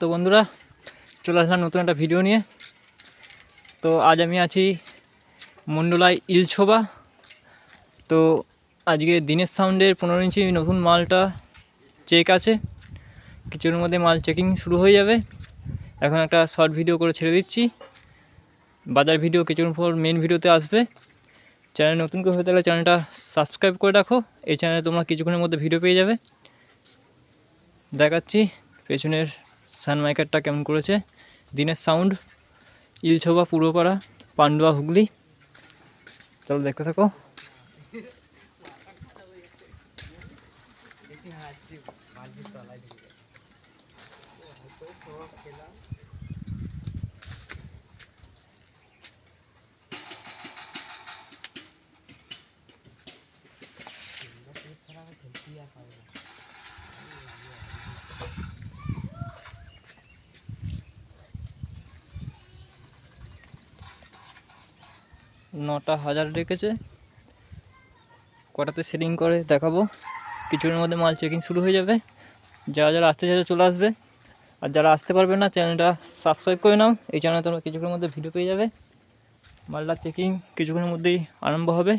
তো বন্ধুরা, চলে আসলাম নতুন একটা ভিডিও নিয়ে। তো আজ আমি আছি মন্ডলায় ইলছোবা। তো আজকে দিনের সাউন্ডের পনেরো ইঞ্চি নতুন মালটা চেক আছে। কিছুর মধ্যে মাল চেকিং শুরু হয়ে যাবে। এখন একটা শর্ট ভিডিও করে ছেড়ে দিচ্ছি। বাজার ভিডিও কিছুক্ষণ পর মেন ভিডিওতে আসবে। চ্যানেল নতুন করে হয়ে থাকলে চ্যানেলটা সাবস্ক্রাইব করে রাখো। এই চ্যানেলে তোমরা কিছুক্ষণের মধ্যে ভিডিও পেয়ে যাবে। দেখাচ্ছি পেছনের সানমাইকারটা কেমন করেছে? দিনের সাউন্ড ইলছোবা পূর্বপাড়া পান্ডুয়া হুগলি। চলো দেখতে থাকো। নটা হাজার রেখেছে। কটাতে সেটিং করে দেখাবো। কিছুর মধ্যে মাল চেকিং শুরু হয়ে যাবে। যারা যারা আসতে চাইছে চলে আসবে। আর যারা আসতে পারবে না চ্যানেলটা সাবস্ক্রাইব করে নাও। এই চ্যানেলে তোমরা কিছুক্ষণের মধ্যে ভিডিও পেয়ে যাবে। মালটা চেকিং কিছুক্ষণের মধ্যেই আরম্ভ হবে।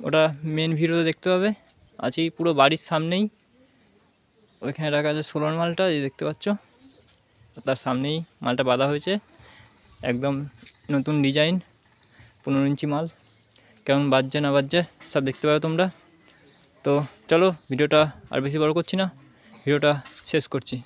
ওটা মেন ভিডিওতে দেখতে পাবে। আছি পুরো বাড়ির সামনেই। ওইখানে রাখা আছে সোলার মালটা, এই দেখতে পাচ্ছ। তার সামনেই মালটা বাঁধা হয়েছে। একদম নতুন ডিজাইন পনেরো ইঞ্চি মাল। কেমন বাজছে, না বাজছে, সব দেখতে পাবে তোমরা। তো চলো, ভিডিওটা আর বেশি বড় করছি না। ভিডিওটা শেষ করছি।